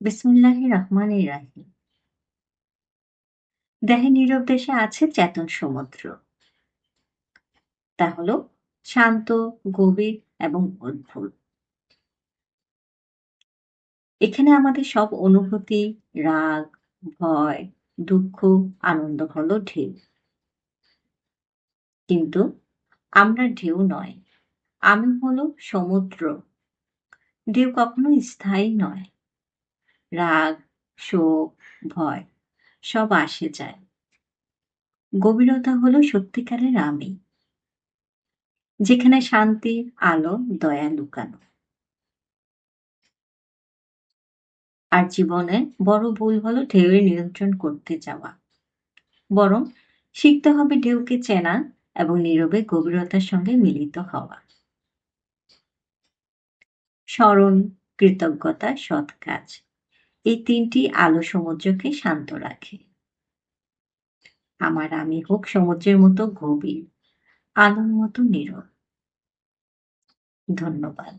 বিসমিল্লাহির রহমান রাহিম। দেহে নীরব দেশে আছে চেতন সমুদ্র। তা হলো শান্ত, গভীর এবং অদ্ভুত। এখানে আমাদের সব অনুভূতি, রাগ, ভয়, দুঃখ, আনন্দ হলো ঢেউ। কিন্তু আমরা ঢেউ নয়, আমি হলো সমুদ্র। ঢেউ কখনো স্থায়ী নয়। রাগ, শোক, ভয়, সব আসে যায়। গভীরতা হলো সত্যিকারের আমি, যেখানে শান্তি, আলো, দয়া লুকানো। আর জীবনে বড় ভুল হলো ঢেউয়ের নিয়ন্ত্রণ করতে যাওয়া। বরং শিখতে হবে ঢেউকে চেনা এবং নীরবে গভীরতার সঙ্গে মিলিত হওয়া। স্মরণ, কৃতজ্ঞতা, সৎ কাজ। এই তিনটি আলো সমুদ্রকে শান্ত রাখে। আমার আমি হোক সমুদ্রের মতো গভীর, আলোর মতো নীরব। ধন্যবাদ।